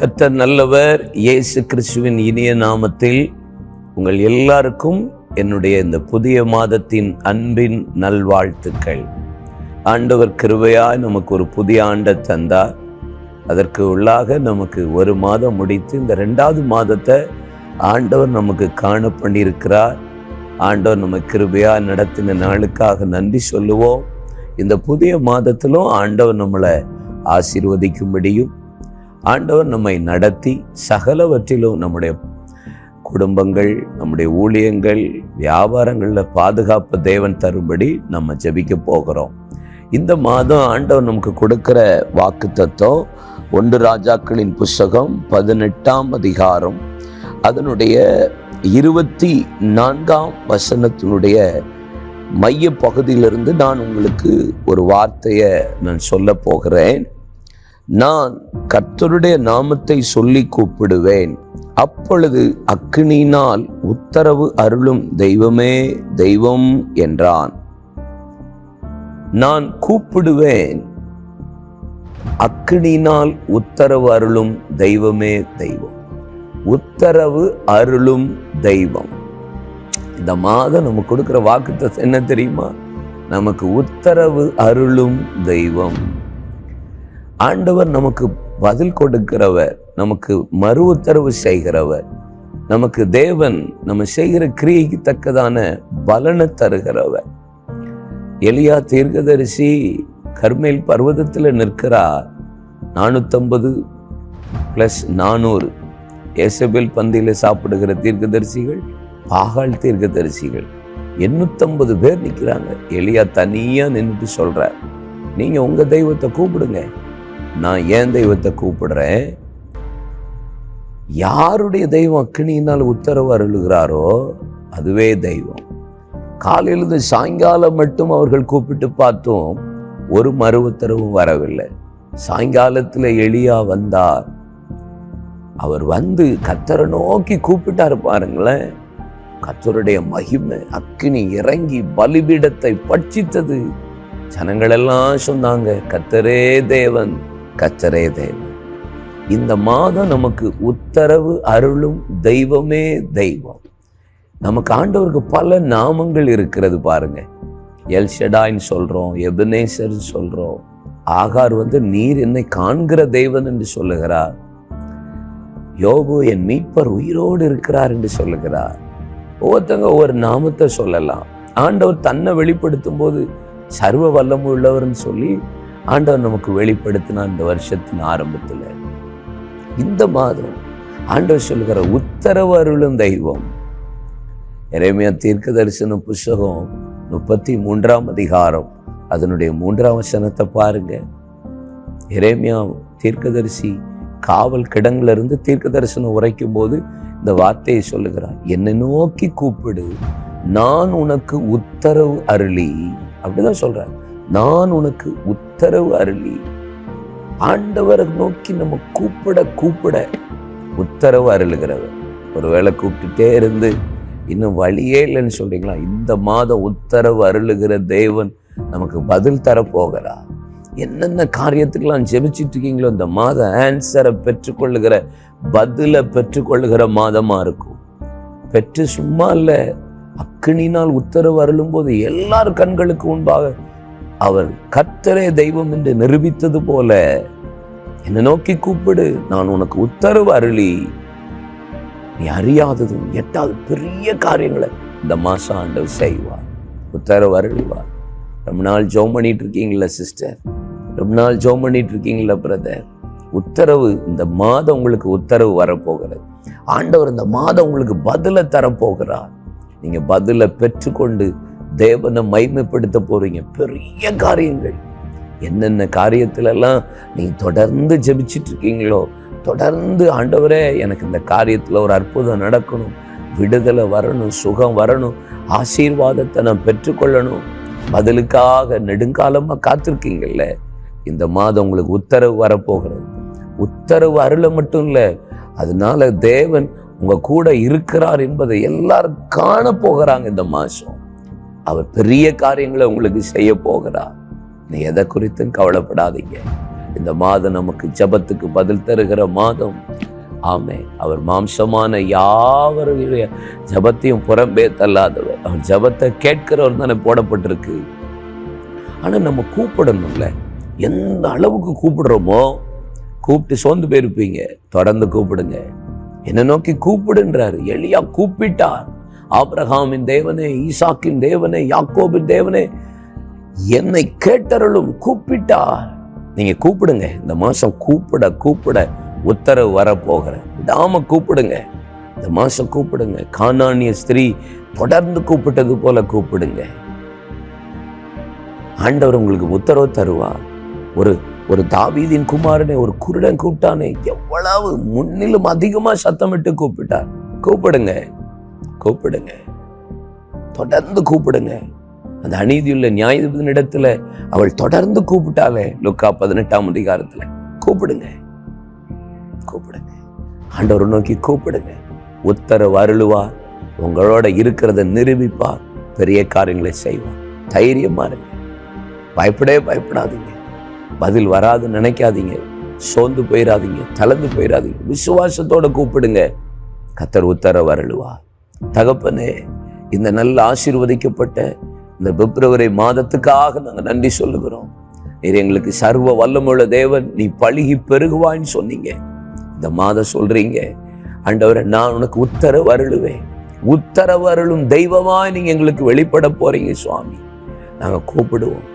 கர்த்தர் நல்லவர் இயேசு கிறிஸ்துவின் இனிய நாமத்தில் உங்கள் எல்லாருக்கும் என்னுடைய இந்த புதிய மாதத்தின் அன்பின் நல்வாழ்த்துக்கள். ஆண்டவர் கிருபையாய் நமக்கு ஒரு புதிய ஆண்டை தந்தார். அதற்கு உள்ளாக நமக்கு ஒரு மாதம் முடித்து இந்த ரெண்டாவது மாதத்தை ஆண்டவர் நமக்கு காண பண்ணியிருக்கிறார். ஆண்டவர் நம்ம கிருபையா நடத்தின நாளுக்காக நன்றி சொல்லுவோம். இந்த புதிய மாதத்திலும் ஆண்டவர் நம்மளை ஆசீர்வதிக்கும்படியும் ஆண்டவர் நம்மை நடத்தி சகலவற்றிலும் நம்முடைய குடும்பங்கள் நம்முடைய ஊழியங்கள் வியாபாரங்களில் பாதுகாப்பு தேவன் தரும்படி நம்ம ஜெபிக்க போகிறோம். இந்த மாதம் ஆண்டவர் நமக்கு கொடுக்கிற வாக்கு தத்துவம் ஒன்று ராஜாக்களின் புஸ்தகம் பதினெட்டாம் அதிகாரம் அதனுடைய இருபத்தி நான்காம் வசனத்தினுடைய மைய பகுதியிலிருந்து நான் உங்களுக்கு ஒரு வார்த்தையை நான் சொல்ல போகிறேன். நான் கர்த்தருடைய நாமத்தை சொல்லி கூப்பிடுவேன். அப்பொழுது அக்கினியினால் உத்தரவு அருளும் தெய்வமே தெய்வம் என்றான். நான் கூப்பிடுவேன். அக்கினியினால் உத்தரவு அருளும் தெய்வமே தெய்வம். உத்தரவு அருளும் தெய்வம். இந்த மாதம் நம்ம கொடுக்குற வாக்குத்த என்ன தெரியுமா? நமக்கு உத்தரவு அருளும் தெய்வம். ஆண்டவர் நமக்கு பதில் கொடுக்கிறவர் நமக்கு மறு உத்தரவு செய்கிறவர் நமக்கு தேவன் நம்ம செய்கிற கிரியைக்கு தக்கதான பலனை தருகிறவர். எலியா தீர்க்கதரிசி கர்மேல் பர்வதத்தில் நிற்கிறார். நானூற்றம்பது ப்ளஸ் நானூறு. ஏசபேல் பந்தியில் சாப்பிடுகிற தீர்க்கதரிசிகள் பாகால் தீர்க்கதரிசிகள். எண்ணூத்தம்பது பேர் நிற்கிறாங்க. எளியா தனியாக நின்றுட்டு சொல்கிறார் நீங்கள் உங்கள் தெய்வத்தை கூப்பிடுங்க. நான் ஏன் தெய்வத்தை கூப்பிடுறேன்? யாருடைய தெய்வம் அக்கினியினால் உத்தரவு அருளுகிறாரோ அதுவே தெய்வம். காலையிலிருந்து சாயங்காலம் மட்டும் அவர்கள் கூப்பிட்டு பார்த்தோம் ஒரு மறு உத்தரவும் வரவில்லை. சாயங்காலத்தில் எளியா வந்தார். அவர் வந்து கத்தரை நோக்கி கூப்பிட்டாரு பாருங்களேன். கத்தருடைய மகிமை அக்கினி இறங்கி பலிபீடத்தை பட்சித்தது. ஜனங்களெல்லாம் சொன்னாங்க கத்தரே தேவன் கச்சரே தேவன். இந்த மாதம் நமக்கு உத்தரவு அருளும் தெய்வமே தெய்வம். நமக்கு ஆண்டவருக்கு பல நாமங்கள் இருக்கிறது பாருங்க. எல் சொல்கிறோம் சொல்றோம் சொல்கிறோம் சொல்றோம். ஆகார் வந்து நீர் என்னை காண்கிற தெய்வன் என்று சொல்லுகிறார். யோபு என் மீட்பர் உயிரோடு இருக்கிறார் என்று சொல்லுகிறார். ஒவ்வொருத்தங்க ஒவ்வொரு நாமத்தை சொல்லலாம். ஆண்டவர் தன்னை வெளிப்படுத்தும் போது சர்வ வல்லமும் உள்ளவர்னு சொல்லி ஆண்டவர் நமக்கு வெளிப்படுத்தினா இந்த வருஷத்தின் ஆரம்பத்தில். இந்த மாதம் ஆண்டவர் சொல்லுகிற உத்தரவு அருளும் தெய்வம். இறைமையா தீர்க்க தரிசன புஸ்தகம் முப்பத்தி மூன்றாம் அதிகாரம். அதனுடைய மூன்றாம் வசனத்தை பாருங்க. இறைமையா தீர்க்கதரிசி காவல் கிடங்கிலிருந்து தீர்க்க தரிசனம் உரைக்கும் போது இந்த வார்த்தையை சொல்லுகிறார். என்னை நோக்கி கூப்பிடு நான் உனக்கு உத்தரவு அருளி. அப்படிதான் சொல்றார். நான் உனக்கு உத்தரவு அருளி. ஆண்டவரை நோக்கி நம்ம கூப்பிட கூப்பிட உத்தரவு அருளுகிறவர். ஒருவேளை கூப்பிட்டுட்டே இருந்து இன்னும் வழியே இல்லைன்னு சொல்றீங்களா? இந்த மாதம் உத்தரவு அருளுகிற தேவன் நமக்கு பதில் தரப்போகிறார் என்னென்ன காரியத்துக்கெல்லாம் ஜெபிச்சுட்டு இருக்கீங்களோ இந்த மாதம் ஆன்சரை பெற்றுக்கொள்ளுகிற பதிலை பெற்றுக்கொள்ளுகிற மாதமா இருக்கும். பெற்று சும்மா இல்லை அக்கினினால் உத்தரவு அருளும் போது எல்லார் கண்களுக்கு முன்பாக அவர் கத்தரே தெய்வம் என்று நிரூபித்தது போல என்னை நோக்கி கூப்பிடு நான் உனக்கு உத்தரவு அருளி. நீ அறியாததும் எட்டாவது பெரிய காரியங்களை இந்த மாசம் ஆண்டவர் செய்வார். உத்தரவு அருள்வார். ரொம்ப நாள் ஜோம் பண்ணிட்டு இருக்கீங்களா சிஸ்டர்? ரொம்ப நாள் ஜோம் பண்ணிட்டு இருக்கீங்களா பிரதர்? உத்தரவு இந்த மாதம் உங்களுக்கு உத்தரவு வரப்போகிறது. ஆண்டவர் இந்த மாதம் உங்களுக்கு பதிலை தரப்போகிறார். நீங்க பதிலை பெற்றுக்கொண்டு தேவனை மைமைப்படுத்த போறீங்க. பெரிய காரியங்கள். என்னென்ன காரியத்திலெல்லாம் நீங்கள் தொடர்ந்து ஜெபிச்சிட்டு இருக்கீங்களோ தொடர்ந்து ஆண்டவரே எனக்கு இந்த காரியத்தில் ஒரு அற்புதம் நடக்கணும். விடுதலை வரணும் சுகம் வரணும் ஆசீர்வாதத்தை நான் பெற்றுக்கொள்ளணும். பதிலுக்காக நெடுங்காலமாக காத்திருக்கீங்கல்ல. இந்த மாதம் உங்களுக்கு உத்தரவு வரப்போகிறது. உத்தரவு அருள மட்டும் இல்லை அதனால தேவன் உங்கள் கூட இருக்கிறார் என்பதை எல்லாரும் காண போகிறாங்க இந்த மாதம். அவர் பெரிய காரியங்களை உங்களுக்கு செய்ய போகிறார் நீ எதை குறித்தும் கவலைப்படாதீங்க. இந்த மாதம் நமக்கு ஜெபத்துக்கு பதில் தருகிற மாதம். ஆமே அவர் மாம்சமான யாவருடைய ஜெபத்தையும் புறம்பே தள்ளாதவர். அவர் ஜெபத்தை கேட்கிறவர் தானே போடப்பட்டிருக்கு. ஆனா நம்ம கூப்பிடணும்ல. எந்த அளவுக்கு கூப்பிடுறோமோ கூப்பிட்டு சோர்ந்து போயிருப்பீங்க. தொடர்ந்து கூப்பிடுங்க. என்னை நோக்கி கூப்பிடுன்றாரு. எளியா கூப்பிட்டார். ஆப்ரஹாமின் தேவனே ஈசாக்கின் தேவனே யாக்கோபின் தேவனே என்னை கேட்டருளும் கூப்பிட்டா நீங்க கூப்பிடுங்க இந்த மாசம் கூப்பிட கூப்பிட உத்தரவு வரப்போகிற. விடாம கூப்பிடுங்க இந்த மாசம் கூப்பிடுங்க. கானானிய ஸ்திரீ தொடர்ந்து கூப்பிட்டது போல கூப்பிடுங்க. ஆண்டவர் உங்களுக்கு உத்தரவு தருவா ஒரு ஒரு தாவீதின் குமாரனை ஒரு குருடன் கூப்பிட்டானே எவ்வளவு முன்னிலும் அதிகமாக சத்தமிட்டு கூப்பிட்டார். கூப்பிடுங்க. கூப்பிடுங்க. தொடர்ந்து கூப்பிடுங்க. அந்த அநீதியுள்ள இடத்துல அவள் தொடர்ந்து கூப்பிட்டாலே லுக்கா பதினெட்டாம் அதிகாரத்தில் கூப்பிடுங்க. கூப்பிடுங்க. ஆண்டவர் நோக்கி கூப்பிடுங்க. உத்தரவு அருளுவா உங்களோட இருக்கிறத நிரூபிப்பா பெரிய காரியங்களை செய்வா தைரியமா இருங்க. பயப்படவே பயப்படாதீங்க. பதில் வராதுன்னு நினைக்காதீங்க. சோர்ந்து போயிடாதீங்க தளர்ந்து போயிடாதீங்க விசுவாசத்தோட கூப்பிடுங்க. கத்தர் உத்தரவு அருளுவா தகப்பனே இந்த நல்ல ஆசீர்வதிக்கப்பட்ட இந்த பிப்ரவரி மாதத்துக்காக நாங்கள் நன்றி சொல்லுகிறோம். நீர் எங்களுக்கு சர்வ வல்லமுள்ள தேவன் நீ பழுகி பெருகுவான்னு சொன்னீங்க. இந்த மாதம் சொல்றீங்க ஆண்டவரை நான் உனக்கு உத்தரவு அருளுவேன். உத்தரவு அருளும் தெய்வமாக நீங்க எங்களுக்கு வெளிப்பட போறீங்க சுவாமி. நாங்க கூப்பிடுவோம்.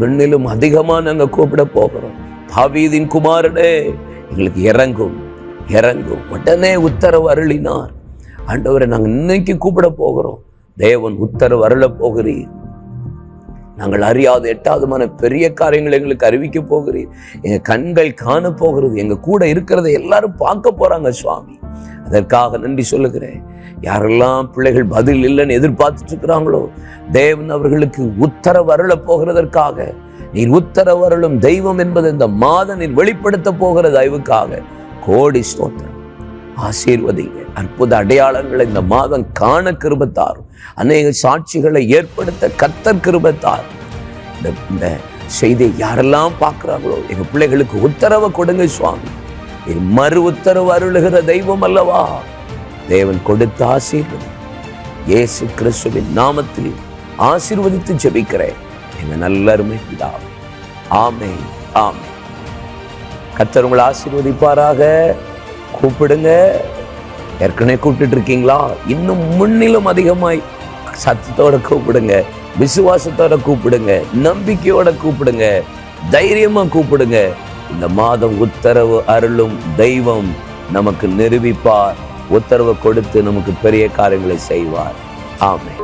விண்ணிலும் அதிகமா நாங்க கூப்பிட போகிறோம். தாவீதின் குமாரனே எங்களுக்கு இறங்கும் இறங்கும். உடனே உத்தரவு அருளினார். ஆண்டவரை நாங்கள் இன்னைக்கு கூப்பிட போகிறோம். தேவன் உத்தரவு அருள போகிறீர். நாங்கள் அறியாத எட்டாவதுமான பெரிய காரியங்களை எங்களுக்கு அறிவிக்க போகிறீர். எங்கள் கண்கள் காண போகிறது எங்கள் கூட இருக்கிறத எல்லாரும் பார்க்க போறாங்க சுவாமி. அதற்காக நன்றி சொல்லுகிறேன். யாரெல்லாம் பிள்ளைகள் பதில் இல்லைன்னு எதிர்பார்த்துட்டு இருக்கிறாங்களோ தேவன் அவர்களுக்கு உத்தரவு அருள போகிறதற்காக நீர் உத்தரவு அருளும் தெய்வம் என்பது இந்த மாதம் நீர் வெளிப்படுத்த போகிற தயவுக்காக கோடி ஸ்தோத்திரம். ஆசீர்வதிங்க. அற்புத அடையாளங்களை இந்த மாதம் காண கிருபத்தார். அநேக சாட்சிகளை ஏற்படுத்த கத்தர் கிருபத்தார். இந்த இந்த செய்தியை யாரெல்லாம் பார்க்குறாங்களோ எங்க பிள்ளைகளுக்கு உத்தரவை கொடுங்க சுவாமி. இது மறு உத்தரவு அருளுகிற தெய்வம் அல்லவா? தேவன் கொடுத்த ஆசீர்வதி இயேசு கிறிஸ்துவின் நாமத்தில் ஆசீர்வதித்து ஜெபிக்கிறேன். எங்க நல்ல அருமை ஆமை ஆமே ஆமே கத்தர் உங்களை ஆசீர்வதிப்பாராக. கூப்பிடுங்க. ஏற்கனவே கூப்பிட்டு இருக்கீங்களா? இன்னும் முன்னிலும் அதிகமாய் சத்தத்தோட கூப்பிடுங்க. விசுவாசத்தோட கூப்பிடுங்க. நம்பிக்கையோட கூப்பிடுங்க. தைரியமா கூப்பிடுங்க. இந்த மாதம் உத்தரவு அருளும் தெய்வம் நமக்கு நிரூபிப்பார். உத்தரவு கொடுத்து நமக்கு பெரிய காரியங்களை செய்வார். ஆமென்.